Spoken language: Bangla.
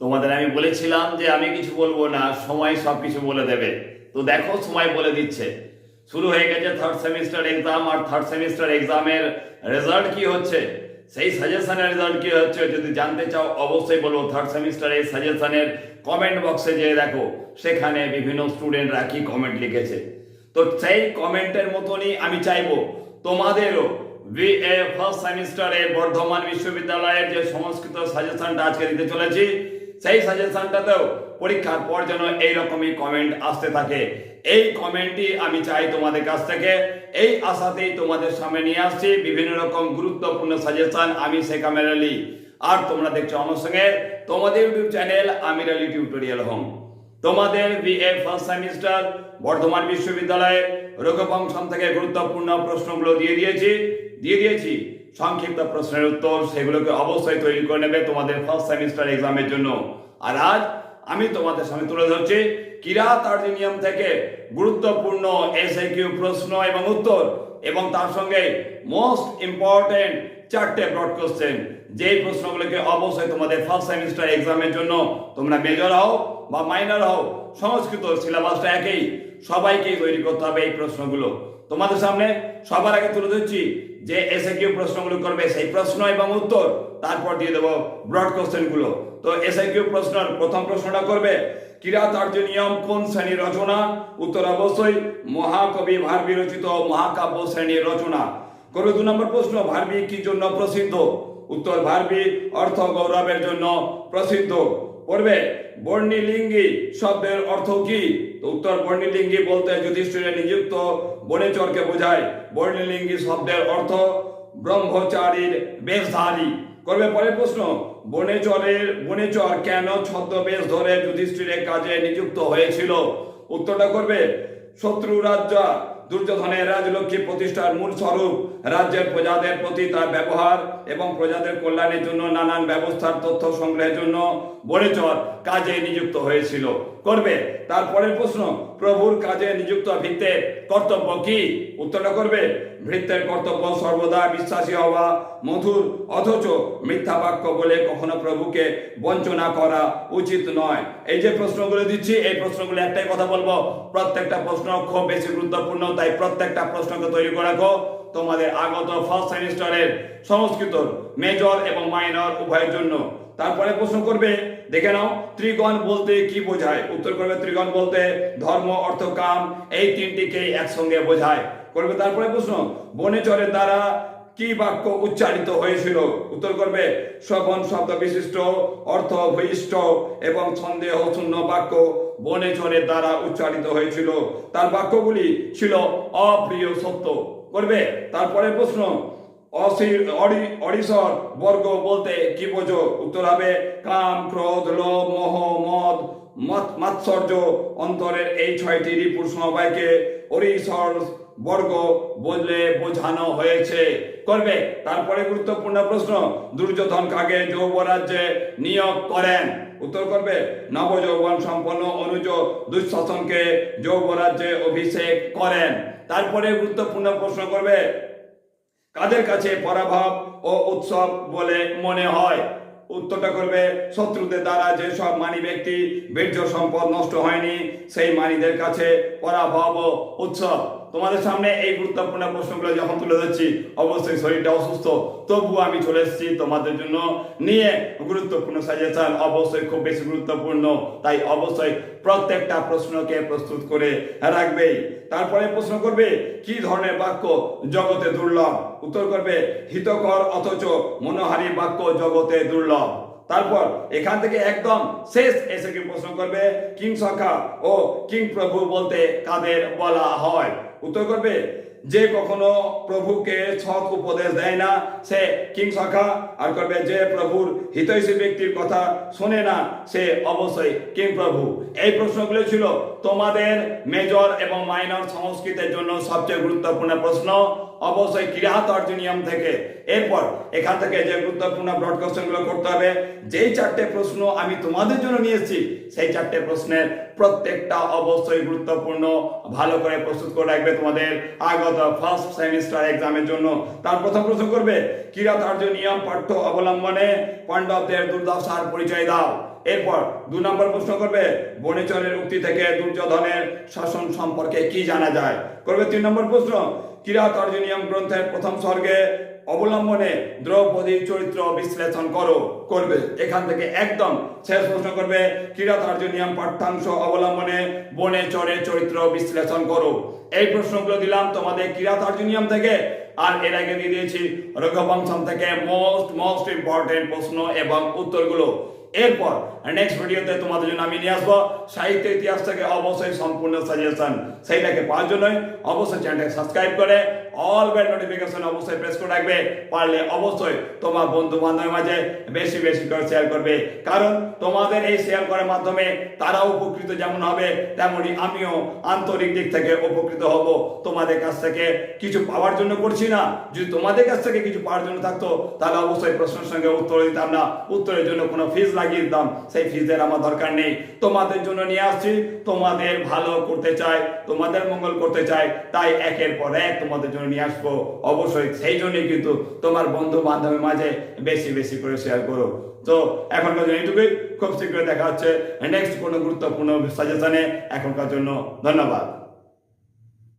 তোমাদের আমি বলেছিলাম যে আমি কিছু বলব না, সময় সব কিছু বলে দেবে। তো দেখো, সময় বলে দিচ্ছে। শুরু হয়ে গেছে থার্ড সেমিস্টার এক্সাম আর থার্ড সেমিস্টার এক্সামের রেজাল্ট কি হচ্ছে? সেই সাজেশনের রেজাল্ট কি হচ্ছে? যদি জানতে চাও, অবশ্যই বলব থার্ড সেমিস্টারের সাজেশনের কমেন্ট বক্সে যেয়ে দেখো। সেখানে বিভিন্ন স্টুডেন্টরা কি কমেন্ট লিখেছে। তো সেই কমেন্টের মতনই আমি চাইব তোমাদেরও বিএ ফার্স্ট সেমিস্টারের বর্ধমান বিশ্ববিদ্যালয়ের যে সংস্কৃত সাজেশনটা আজকে দিতে চলেছি সেই সাজেশনটাতেও পরীক্ষার পর যেন এইরকমই কমেন্ট আসতে থাকে। এই কমেন্টটি আমি চাই তোমাদের কাছ থেকে। এই আশাতেই তোমাদের সামনে নিয়ে আসছি বিভিন্ন রকম গুরুত্বপূর্ণ সাজেশন আমি আমির আলী আর তোমরা দেখছ আমার সঙ্গে তোমাদের YouTube channel Amir Ali tutorial home তোমাদের বিএ ফার্স্ট সেমিস্টার বর্ধমান বিশ্ববিদ্যালয়ে বিশ্ববিদ্যালয়ের রোগবংশন থেকে গুরুত্বপূর্ণ প্রশ্নগুলো দিয়ে দিয়েছি। দিয়ে দিয়েছি। সংক্ষিপ্ত প্রশ্নের উত্তর সেগুলোকে অবশ্যই তৈরি করে নেবে তোমাদের ফার্স্ট সেমিস্টার এক্সামের জন্য। আর আজ আমি তোমাদের সামনে তুলে ধরছি কিরাত আর্জিনিয়াম থেকে গুরুত্বপূর্ণ এসএ কিউ প্রশ্ন এবং উত্তর এবং তার সঙ্গে মোস্ট ইম্পর্টেন্ট চারটে ব্রড কোশ্চেন যেই প্রশ্নগুলোকে অবশ্যই তোমাদের ফার্স্ট সেমিস্টার এক্সামের জন্য তোমরা মেজর হও বা মাইনর হও, সংস্কৃত সিলেবাসটা একই সবাইকেই তৈরি করতে হবে এই প্রশ্নগুলো। তোমাদের সামনে সবার আগে তুলে ধরছি যে এসে কিউ প্রশ্নগুলো করবে, সেই প্রশ্ন এবং উত্তর তারপর দিয়ে দেবো ব্রড কোশ্চেনগুলো। তো এসে কিউ প্রশ্নের প্রথম প্রশ্নটা করবে কিরাত নিয়ম কোন শ্রেণির রচনা? উত্তর অবশ্যই মহাকবি ভারবী রচিত মহাকাব্য শ্রেণির রচনা। করবে দু নম্বর প্রশ্ন, ভারবী কি জন্য প্রসিদ্ধ? উত্তর ভারবী অর্থ গৌরবের জন্য প্রসিদ্ধ। পড়বে। বর্ণিলিঙ্গি শব্দের অর্থ কি? উত্তর বর্ণিলিঙ্গি বলতে যুধিষ্ঠিরে নিযুক্ত বনেচরকে বোঝায়। বর্ণিলিঙ্গি শব্দের অর্থ ব্রহ্মচারীর বেশধারী। করবে পরের প্রশ্ন, বনেচরের বনেচর কেন ছদ্মবেশ ধরে যুধিষ্ঠিরের কাজে নিযুক্ত হয়েছিল? উত্তরটা করবে, শত্রু রাজ্য দুর্যোধনের রাজলক্ষ্মী প্রতিষ্ঠার মূল স্বরূপ, রাজ্যের প্রজাদের প্রতি তার ব্যবহার এবং প্রজাদের কল্যাণের জন্য নানান ব্যবস্থার তথ্য সংগ্রহের জন্য বড়েচর কাজে নিযুক্ত হয়েছিল। করবে? তারপরের প্রশ্ন প্রভুর কাজে নিযুক্ত ভিত্তের কর্তব্য কি? উত্তরটা করবে? ভৃত্যের কর্তব্য সর্বদা বিশ্বাসী হওয়া, মধুর, অথচ মিথ্যা বাক্য বলে কখনো প্রভুকে বঞ্চনা করা উচিত নয়। এই যে প্রশ্নগুলো দিচ্ছি, এই প্রশ্নগুলো একটাই কথা বলব। প্রত্যেকটা প্রশ্ন খুব বেশি গুরুত্বপূর্ণ, তাই প্রত্যেকটা প্রশ্নকে তৈরি করে রাখো। তোমাদের আগত ফার্স্ট সেমিস্টারের সংস্কৃত মেজর এবং মাইনর উভয়ের জন্য। তারপরে প্রশ্ন করবে দেখে নাও, ত্রিগণ বলতে কি বোঝায়? উত্তর করবে, ত্রিগণ বলতে ধর্ম, অর্থ, কাম, এই তিনটিকেই একসঙ্গে বোঝায়। করবে তারপরে প্রশ্ন, বনেচরের দ্বারা কি বাক্য উচ্চারিত হয়েছিল? উত্তর করবে, শ্রবণ শব্দ বিশিষ্ট, অর্থ ভূইষ্ঠ এবং সন্দেহ শূন্য বাক্য বনেচরের দ্বারা উচ্চারিত হয়েছিল। তার বাক্যগুলি ছিল অপ্রিয় সত্য। করবে তারপরে প্রশ্ন অরিসর বর্গ বলতে কি বোঝো? উত্তর হবে কাম, ক্রোধ, লোভ, মোহ, মদ মাৎসর্য অন্তরের এই ছয়টি রিপুর সমবায়কে অরিসর বর্গ বললে বোঝানো হয়েছে। করবে? তারপরে গুরুত্বপূর্ণ প্রশ্ন, দুর্যোধন কাকে যৌবরাজ্যে নিয়োগ করেন? উত্তর করবে, নবযৌবন সম্পন্ন অনুজ দুঃশাসনকে যৌবরাজ্যে অভিষেক করেন। তারপরে গুরুত্বপূর্ণ প্রশ্ন করবে কাদের কাছে পরাভব ও উৎসব বলে মনে হয়? উত্তরটা করবে, শত্রুদের দ্বারা যেসব মানি ব্যক্তি, বীর্য সম্পদ নষ্ট হয়নি, সেই মানিদের কাছে পরাভব ও উৎসব। তোমাদের সামনে এই গুরুত্বপূর্ণ প্রশ্নগুলো যখন তুলে ধরছি, অবশ্যই শরীরটা অসুস্থ। তবুও আমি চলে এসেছি তোমাদের জন্য নিয়ে গুরুত্বপূর্ণ সাজেশন অবশ্যই খুব বেশি গুরুত্বপূর্ণ। তাই অবশ্যই প্রত্যেকটা প্রশ্নকে প্রস্তুত করে রাখবেই তারপরে প্রশ্ন করবে, কি ধরনের বাক্য জগতে দুর্লভ? উত্তর করবে, হিতকর অথচ মনোহারী বাক্য জগতে দুর্লভ। তারপর এখান থেকে একদম শেষ এসে কি প্রশ্ন করবে? কিং সখা ও কিং প্রভু বলতে কাদের বলা হয়? উত্তর করবে যে কখনো প্রভুকে সৎ উপদেশ দেয় না, সে কিং সখা আর করবে যে প্রভুর হিতৈষী ব্যক্তির কথা শোনে না, সে অবশ্যই কিং প্রভু। এই প্রশ্নগুলো ছিল তোমাদের মেজর এবং মাইনর সংস্কৃতের জন্য সবচেয়ে গুরুত্বপূর্ণ প্রশ্ন। অবশ্যই কিরাত অর্জনিয়াম থেকে। এরপর এখান থেকে যে গুরুত্বপূর্ণ ব্রড কোশ্চেনগুলো করতে হবে, যেই চারটে প্রশ্ন আমি তোমাদের জন্য নিয়ে এসেছি, সেই চারটে প্রশ্নের প্রত্যেকটা অবশ্যই গুরুত্বপূর্ণ, ভালো করে প্রস্তুত করে রাখবে তোমাদের আগত ফার্স্ট সেমিস্টার এক্সামের জন্য তার প্রথম প্রশ্ন করবে। কিরাতার্য নিয়ম পাঠ্য অবলম্বনে পাণ্ডবদের দুর্দশার পরিচয় দাও। এরপর দু নম্বর প্রশ্ন করবে, বনেচরের উক্তি থেকে দুর্যোধনের শাসন সম্পর্কে কি জানা যায়? করবে তিন নম্বর প্রশ্ন কিরাতার্য নিয়ম গ্রন্থের প্রথম স্বর্গে অবলম্বনে দ্রৌপদীর চরিত্র বিশ্লেষণ করো, করবে। এখান থেকে একদম শেষ প্রশ্ন করবে, ক্রীড়াধার্য নিয়ম পাঠ্যাংশ অবলম্বনে বনে চরে চরিত্র বিশ্লেষণ করো। এই প্রশ্নগুলো দিলাম তোমাদের ক্রীড়াধার্য নিয়ম থেকে, আর এর আগে দিয়ে দিয়েছি রঘুবংশম থেকে মোস্ট মোস্ট ইম্পর্টেন্ট প্রশ্ন এবং উত্তরগুলো। এরপর নেক্সট ভিডিওতে তোমাদের জন্য আমি নিয়ে আসব। সাহিত্য ইতিহাস থেকে অবশ্যই সম্পূর্ণ সাজেশন সেইটাকে পাওয়ার জন্যই অবশ্যই চ্যানেলটাকে সাবস্ক্রাইব করে অল বেল নোটিফিকেশন অবশ্যই প্রেস করে রাখবে। পারলে অবশ্যই তোমার বন্ধু বান্ধবের মাঝে বেশি বেশি করে শেয়ার করবে। কারণ তোমাদের এই শেয়ার করার মাধ্যমে তারা উপকৃত যেমন হবে তেমনি আমিও আন্তরিক দিক থেকে উপকৃত হব। তোমাদের কাছ থেকে কিছু পাওয়ার জন্য করছি না। যদি তোমাদের কাছ থেকে কিছু পাওয়ার জন্য থাকতো, তাহলে অবশ্যই প্রশ্নের সঙ্গে উত্তর দিতাম না। উত্তরের জন্য কোনো ফিস লাগিয়ে দিতাম সেই ফিসের আমার দরকার নেই। তোমাদের জন্য নিয়ে আসছি। তোমাদের ভালো করতে চাই, তোমাদের মঙ্গল করতে চাই, তাই একের পর এক তোমাদের জন্য নিয়ে আসব। অবশ্যই সেই জন্যই কিন্তু তোমার বন্ধু বান্ধবের মাঝে বেশি বেশি করে শেয়ার করো। তো এখনকার জন্য এইটুকুই। খুব শীঘ্রই দেখা হচ্ছে নেক্সট কোনো গুরুত্বপূর্ণ সাজেশনে এখনকার জন্য ধন্যবাদ।